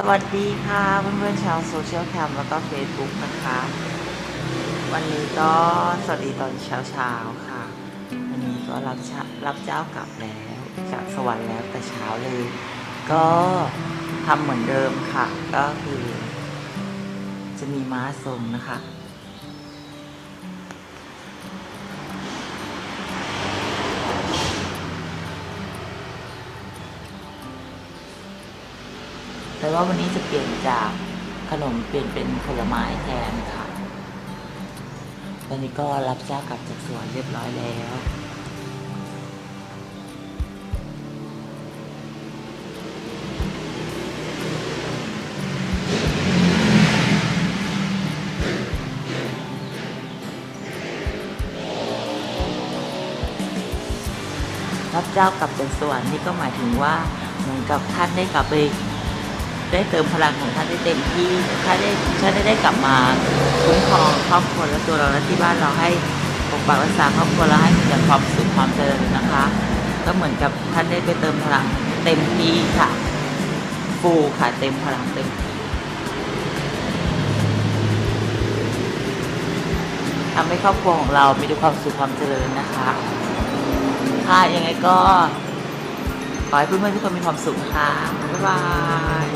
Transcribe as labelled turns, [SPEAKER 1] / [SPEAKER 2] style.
[SPEAKER 1] สวัสดีค่ะเพื่อนๆชาวโซเชียลแคมแล้วก็เฟซบุ๊กนะคะ วันนี้ก็สวัสดีตอนเช้าๆค่ะ วันนี้ก็รับเช้ารับเจ้ากลับแล้ว จากสวรรค์แล้วแต่เช้าเลย ก็ทำเหมือนเดิมค่ะ ก็คือ จะมีม้าทรงนะคะ แต่ว่าวันนี้จะเปลี่ยนจากขนมเปลี่ยนเป็นผลไม้แทนค่ะ ตอนนี้ก็รับเจ้ากลับจากสวนเรียบร้อยแล้วรับเจ้ากลับจากสวรรค์นี่ก็หมายถึงว่าเหมือนกับท่านได้กลับไป ได้เติมพลังของท่านได้เต็มที่ท่านได้ท่านได้ได้กลับมาคุ้มครองครอบครัวและตัวเราและที่บ้านเราให้ปกปักรักษาครอบครัวเราให้มีแต่ความสุขความเจริญนะคะ ก็เหมือนกับท่านได้ไปเติมพลังเต็มที่ค่ะ ฟูค่ะเต็มพลังเต็มที่ทำให้ครอบครัวของเรามีความสุขความเจริญนะคะ ค่ะยังไงก็ ขอให้เพื่อนๆทุกคนมีความสุขนะคะบ๊ายบาย